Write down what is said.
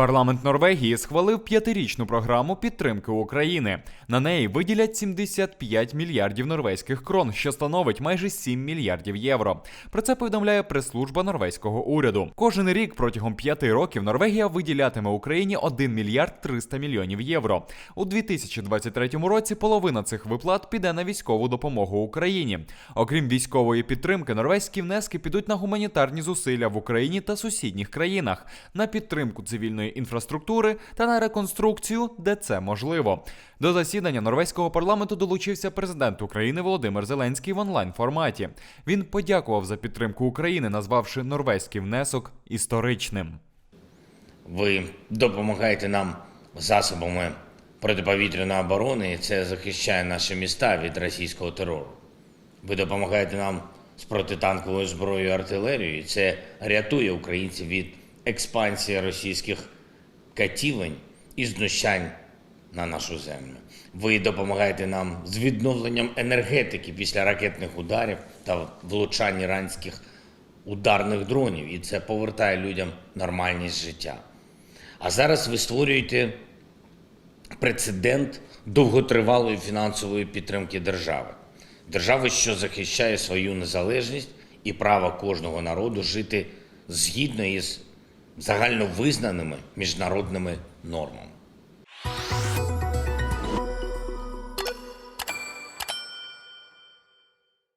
Парламент Норвегії схвалив п'ятирічну програму підтримки України. На неї виділять 75 мільярдів норвезьких крон, що становить майже 7 мільярдів євро. Про це повідомляє прес-служба норвезького уряду. Кожен рік протягом п'яти років Норвегія виділятиме Україні 1 мільярд 300 мільйонів євро. У 2023 році половина цих виплат піде на військову допомогу Україні. Окрім військової підтримки, норвезькі внески підуть на гуманітарні зусилля в Україні та сусідніх країнах, на підтримку цивільної інфраструктури та на реконструкцію, де це можливо. До засідання норвезького парламенту долучився президент України Володимир Зеленський в онлайн форматі. Він подякував за підтримку України, назвавши норвезький внесок історичним. Ви допомагаєте нам засобами протиповітряної оборони, і це захищає наші міста від російського терору. Ви допомагаєте нам з протитанковою зброєю і артилерією, і це рятує українців від експансії російських катівень і знущань на нашу землю. Ви допомагаєте нам з відновленням енергетики після ракетних ударів та влучань іранських ударних дронів, і це повертає людям нормальність життя. А зараз ви створюєте прецедент довготривалої фінансової підтримки держави. Держави, що захищає свою незалежність і право кожного народу жити згідно із загальновизнаними міжнародними нормами.